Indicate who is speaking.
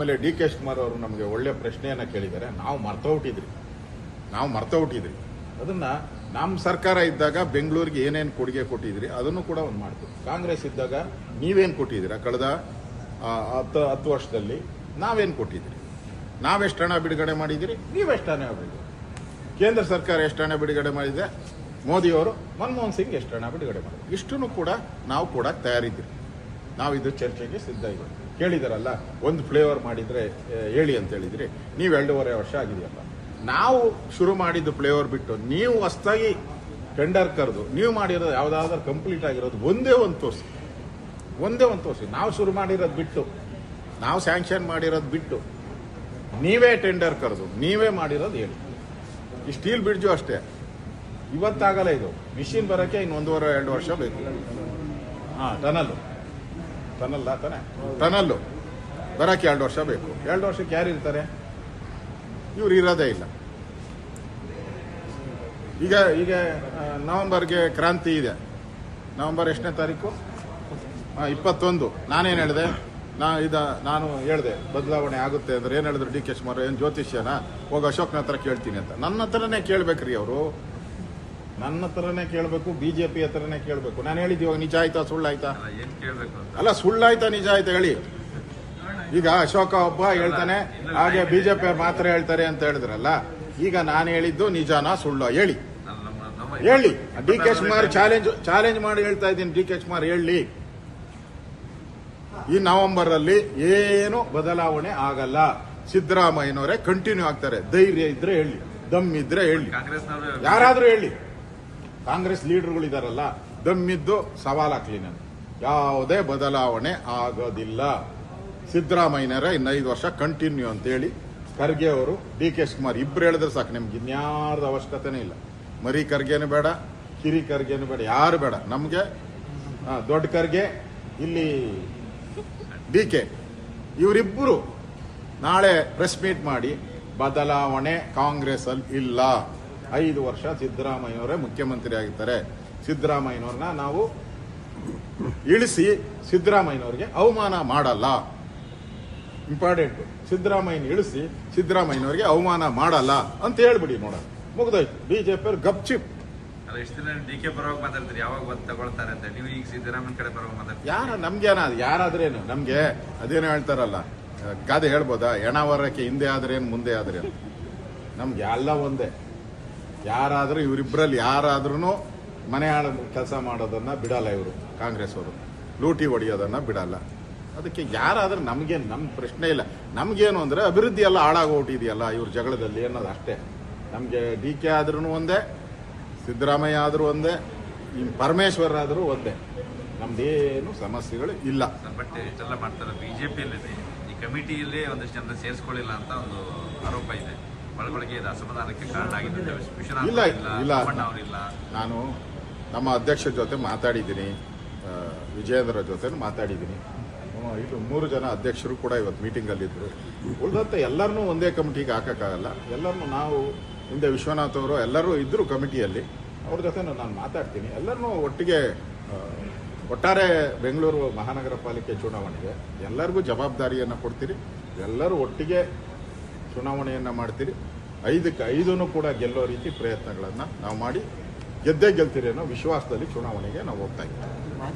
Speaker 1: ಆಮೇಲೆ D K Shivakumar ಅವರು ನಮಗೆ ಒಳ್ಳೆ ಪ್ರಶ್ನೆಯನ್ನ ಕೇಳಿದ್ದಾರೆ. ನಾವು ಮರ್ತೋಗ್ಬಿಟ್ಟಿದ್ರಿ ನಾವು ಮರ್ತೋಗ್ಬಿಟ್ಟಿದ್ರಿ ಅದನ್ನ ನಮ್ಮ ಸರ್ಕಾರ ಇದ್ದಾಗ ಬೆಂಗಳೂರಿಗೆ ಏನೇನು ಕೊಡುಗೆ ಕೊಟ್ಟಿದ್ರಿ, ಅದನ್ನು ಕೂಡ ಒಂದು ಮಾಡ್ತೀವಿ ಕಾಂಗ್ರೆಸ್ ಇದ್ದಾಗ ನೀವೇನು ಕೊಟ್ಟಿದ್ದೀರಾ? ಕಳೆದ ಹತ್ತು ಹತ್ತು ವರ್ಷದಲ್ಲಿ ನಾವೇನು ಕೊಟ್ಟಿದ್ರಿ? ನಾವೆಷ್ಟು ಹಣ ಬಿಡುಗಡೆ ಮಾಡಿದ್ದೀರಿ? ನೀವೆಷ್ಟು ಹಣ ಬಿಡುಗಡೆ ಕೇಂದ್ರ ಸರ್ಕಾರ ಎಷ್ಟು ಹಣ ಬಿಡುಗಡೆ ಮಾಡಿದೆ? ಮೋದಿಯವರು ಮನಮೋಹನ್ ಸಿಂಗ್ ಎಷ್ಟು ಹಣ ಬಿಡುಗಡೆ ಮಾಡಿದ್ರು? ಇಷ್ಟನ್ನು ಕೂಡ ನಾವು ಕೂಡ ತಯಾರಿದ್ದೀರಿ ನಾವು ಇದು ಚರ್ಚೆಗೆ ಸಿದ್ಧ ಇದ್ದೀವಿ. ಕೇಳಿದಾರಲ್ಲ ಒಂದು ಫ್ಲೇವರ್ ಮಾಡಿದ್ರೆ ಹೇಳಿ ಅಂತ ಹೇಳಿದ್ರಿ. ನೀವು ಎರಡೂವರೆ ವರ್ಷ ಆಗಿದೆಯಲ್ಲ ನಾವು ಶುರು ಮಾಡಿದ್ದು ಫ್ಲೇವರ್ ಬಿಟ್ಟು, ನೀವು ಹೊಸ್ದಾಗಿ ಟೆಂಡರ್ ಕರೆದು, ನೀವು ಮಾಡಿರೋದು ಯಾವುದಾದ್ರೂ ಕಂಪ್ಲೀಟ್ ಆಗಿರೋದು, ಒಂದೇ ಒಂದು ತೋರಿಸಿ. ಒಂದೇ ಒಂದು ತೋರಿಸಿ. ನಾವು ಶುರು ಮಾಡಿರೋದು ಬಿಟ್ಟು, ನಾವು ಸ್ಯಾಂಕ್ಷನ್ ಮಾಡಿರೋದು ಬಿಟ್ಟು, ನೀವೇ ಟೆಂಡರ್ ಕರೆದು, ನೀವೇ ಮಾಡಿರೋದು ಹೇಳಿ. ಈ ಸ್ಟೀಲ್ ಬ್ರಿಡ್ಜು ಅಷ್ಟೇ. ಇವತ್ತಾಗಲ್ಲ ಇದು. ಮಿಷಿನ್ ಬರೋಕ್ಕೆ ಇನ್ನು ಒಂದೂವರೆ ಎರಡು ವರ್ಷ ಬೇಕು. ಹಾಂ, ಟನಲ್ಲು. ಟನಲ್ ತಾನೆ? ಟನಲ್ಲು ಬರೋಕ್ಕೆ ಎರಡು ವರ್ಷ ಬೇಕು. ಎರಡು ವರ್ಷಕ್ಕೆ ಯಾರು ಇರ್ತಾರೆ? ಇವ್ರು ಇರೋದೇ ಇಲ್ಲ. ಈಗ ಈಗ ನವಂಬರ್ಗೆ ಕ್ರಾಂತಿ ಇದೆ. ನವಂಬರ್ ಎಷ್ಟನೇ ತಾರೀಕು? ಇಪ್ಪತ್ತೊಂದು. ನಾನೇನು ಹೇಳಿದೆ? ನಾ ಇದ ನಾನು ಹೇಳಿದೆ ಬದಲಾವಣೆ ಆಗುತ್ತೆ ಅಂದ್ರೆ ಏನು ಹೇಳಿದ್ರು ಡಿ ಕೆ ಶಿವಕುಮಾರ್ ಏನು ಜ್ಯೋತಿಷ್ಯನ? ಹೋಗಿ ಅಶೋಕ್ನ ಹತ್ರ ಕೇಳ್ತೀನಿ ಅಂತ. ನನ್ನ ಹತ್ರನೇ ಕೇಳ್ಬೇಕ್ರಿ ಅವರು. ನನ್ನ ಹತ್ರನೇ ಕೇಳಬೇಕು ಬಿಜೆಪಿ ಹತ್ರನೇ ಕೇಳಬೇಕು. ನಾನು ಹೇಳಿದ್ದು ಇವಾಗ ನಿಜ ಆಯ್ತಾ ಸುಳ್ಳಾಯ್ತಾ
Speaker 2: ಅಲ್ಲ,
Speaker 1: ಸುಳ್ಳಾಯ್ತಾ ನಿಜ ಆಯ್ತಾ ಹೇಳಿ. ಈಗ ಅಶೋಕ ಒಬ್ಬ ಹೇಳ್ತಾನೆ ಹಾಗೆ ಬಿಜೆಪಿ ಮಾತ್ರ ಹೇಳ್ತಾರೆ ಅಂತ ಹೇಳಿದ್ರಲ್ಲ ಈಗ ನಾನು ಹೇಳಿದ್ದು ನಿಜಾನಾ ಸುಳ್ಳ ಹೇಳಿ. ಹೇಳಿ. D K Shivakumar challenge challenge ಮಾಡಿ ಹೇಳ್ತಾ ಇದ್ದೀನಿ ಡಿ ಕೆ ಶಿವಕುಮಾರ್ ಹೇಳಿ. ಈ ನವೆಂಬರ್ ಅಲ್ಲಿ ಏನು ಬದಲಾವಣೆ ಆಗಲ್ಲ. ಸಿದ್ದರಾಮಯ್ಯನವರೇ ಕಂಟಿನ್ಯೂ ಆಗ್ತಾರೆ. ಧೈರ್ಯ ಇದ್ರೆ ಹೇಳಿ ದಮ್ ಇದ್ರೆ ಹೇಳಿ. ಯಾರಾದ್ರೂ ಹೇಳಿ. ಕಾಂಗ್ರೆಸ್ ಲೀಡರ್ಗಳು ಇದ್ದಾರಲ್ಲ ದಮ್ಮಿದ್ದು ಸವಾಲ್ ಹಾಕ್ಲಿ ನಾನು. ಯಾವುದೇ ಬದಲಾವಣೆ ಆಗೋದಿಲ್ಲ. ಸಿದ್ದರಾಮಯ್ಯನವರೇ ಇನ್ನೈದು ವರ್ಷ ಕಂಟಿನ್ಯೂ ಅಂತೇಳಿ ಖರ್ಗೆ ಅವರು, ಡಿ ಕೆ ಶಿವಕುಮಾರ್ ಇಬ್ರು ಹೇಳಿದ್ರೆ ಸಾಕು, ನಿಮ್ಗೆ ಇನ್ಯಾರ್ದು ಅವಶ್ಯಕತೆನೇ ಇಲ್ಲ. ಮರಿ ಖರ್ಗೆನು ಬೇಡ, ಕಿರಿ ಖರ್ಗೆನು ಬೇಡ, ಯಾರು ಬೇಡ. ನಮಗೆ ದೊಡ್ಡ ಖರ್ಗೆ, ಇಲ್ಲಿ ಡಿ ಕೆ ಇವರಿಬ್ಬರು ನಾಳೆ ಪ್ರೆಸ್ ಮೀಟ್ ಮಾಡಿ ಬದಲಾವಣೆ ಕಾಂಗ್ರೆಸ್ ಅಲ್ಲಿ ಇಲ್ಲ. ಐದು ವರ್ಷ ಸಿದ್ದರಾಮಯ್ಯವರೇ ಮುಖ್ಯಮಂತ್ರಿ ಆಗಿರ್ತಾರೆ ಸಿದ್ದರಾಮಯ್ಯನವ್ರನ್ನ ನಾವು ಇಳಿಸಿ ಸಿದ್ದರಾಮಯ್ಯನವ್ರಿಗೆ ಅವಮಾನ ಮಾಡಲ್ಲ. ಇಂಪಾರ್ಟೆಂಟ್ ಸಿದ್ದರಾಮಯ್ಯನ ಇಳಿಸಿ ಸಿದ್ದರಾಮಯ್ಯನವ್ರಿಗೆ ಅವಮಾನ ಮಾಡಲ್ಲ ಅಂತ ಹೇಳ್ಬಿಡಿ ನೋಡ ಮುಗ್ದೋಯ್ತು. ಬಿಜೆಪಿ ಅವ್ರು ಗಪ್ಚಿಪ್
Speaker 2: ಡಿ ಕೆ ಪರವಾಗಿ ಮಾತಾಡ್ತೀರಿ. ಯಾವಾಗ ತಗೊಳ್ತಾರೆ ಅಂತ. ನೀವು ಈಗ ಸಿದ್ದರಾಮಯ್ಯ ಕಡೆ ಪರವಾಗಿ
Speaker 1: ಯಾರ ನಮ್ಗೇನ ಯಾರಾದ್ರೇನು? ನಮ್ಗೆ ಅದೇನೋ ಹೇಳ್ತಾರಲ್ಲ. ಗಾದೆ ಹೇಳ್ಬೋದಾ? ಎಣಾವರಕ್ಕೆ ಹಿಂದೆ ಆದ್ರೇನು ಮುಂದೆ ಆದ್ರೇನು? ನಮ್ಗೆ ಎಲ್ಲ ಒಂದೇ. ಯಾರಾದ್ರೂ ಇವರಿಬ್ಬರಲ್ಲಿ ಯಾರಾದ್ರೂ ಮನೆ ಆಳ ಕೆಲಸ ಮಾಡೋದನ್ನ ಬಿಡಲ್ಲ ಇವರು, ಕಾಂಗ್ರೆಸ್ ಅವರು. ಲೂಟಿ ಹೊಡೆಯೋದನ್ನ ಬಿಡಲ್ಲ. ಅದಕ್ಕೆ ಯಾರಾದರೂ ನಮಗೇನು ನಮ್ಮ ಪ್ರಶ್ನೆ ಇಲ್ಲ. ನಮಗೇನು ಅಂದರೆ ಅಭಿವೃದ್ಧಿ ಎಲ್ಲ ಹಾಳಾಗೋಗ್ಬಿಟ್ಟಿದೆಯಲ್ಲ ಇವ್ರ ಜಗಳದಲ್ಲಿ ಅನ್ನೋದು ಅಷ್ಟೇ. ನಮಗೆ ಡಿ ಕೆ ಆದ್ರೂ ಒಂದೇ, ಸಿದ್ದರಾಮಯ್ಯ ಆದರೂ ಒಂದೇ ಇನ್ನು ಪರಮೇಶ್ವರ್ ಆದರೂ ಒಂದೇ. ನಮ್ದೇನು ಸಮಸ್ಯೆಗಳು ಇಲ್ಲ.
Speaker 2: ಬಟ್ ಇಷ್ಟೆಲ್ಲ ಮಾಡ್ತಾರೆ. ಪಿಯಲ್ಲಿ ಈ ಕಮಿಟಿಯಲ್ಲಿ ಒಂದಷ್ಟು ಜನ ಸೇರಿಸ್ಕೊಳ್ಳಿಲ್ಲ ಅಂತ ಒಂದು ಆರೋಪ ಇದೆ. ಒಳಗೊಳಗೆ ಇದು ಅಸಮಾಧಾನಕ್ಕೆ ಕಾರಣ ಆಗಿದೆ ವಿಶ್ವನಾಥ್
Speaker 1: ಇಲ್ಲ, ಇಲ್ಲ.
Speaker 2: ಅವರಿಲ್ಲ.
Speaker 1: ನಾನು ನಮ್ಮ ಅಧ್ಯಕ್ಷರ ಜೊತೆ ಮಾತಾಡಿದ್ದೀನಿ. ವಿಜಯೇಂದ್ರ ಜೊತೆ ಮಾತಾಡಿದ್ದೀನಿ. ಇದು ಮೂರು ಜನ ಅಧ್ಯಕ್ಷರು ಕೂಡ ಇವತ್ತು ಮೀಟಿಂಗಲ್ಲಿದ್ದರು ಉಳಿದಂತೆ ಎಲ್ಲರನ್ನೂ ಒಂದೇ ಕಮಿಟಿಗೆ ಹಾಕೋಕ್ಕಾಗಲ್ಲ. ಎಲ್ಲರನ್ನೂ ನಾವು ಹಿಂದೆ ವಿಶ್ವನಾಥ್ ಅವರು ಎಲ್ಲರೂ ಇದ್ದರು ಕಮಿಟಿಯಲ್ಲಿ. ಅವ್ರ ಜೊತೆ ನಾನು ಮಾತಾಡ್ತೀನಿ. ಎಲ್ಲರನ್ನೂ ಒಟ್ಟಿಗೆ ಒಟ್ಟಾರೆ ಬೆಂಗಳೂರು ಮಹಾನಗರ ಪಾಲಿಕೆ ಚುನಾವಣೆಗೆ ಎಲ್ಲರಿಗೂ ಜವಾಬ್ದಾರಿಯನ್ನು ಕೊಡ್ತೀರಿ. ಎಲ್ಲರೂ ಒಟ್ಟಿಗೆ ಚುನಾವಣೆಯನ್ನು ಮಾಡ್ತೀರಿ. ಐದಕ್ಕೆ ಐದೂ ಕೂಡ ಗೆಲ್ಲೋ ರೀತಿ ಪ್ರಯತ್ನಗಳನ್ನು ನಾವು ಮಾಡಿ ಗೆದ್ದೇ ಗೆಲ್ತೀರಿ ಅನ್ನೋ ವಿಶ್ವಾಸದಲ್ಲಿ ಚುನಾವಣೆಗೆ ನಾವು ಹೋಗ್ತಾ ಇದ್ದೀವಿ.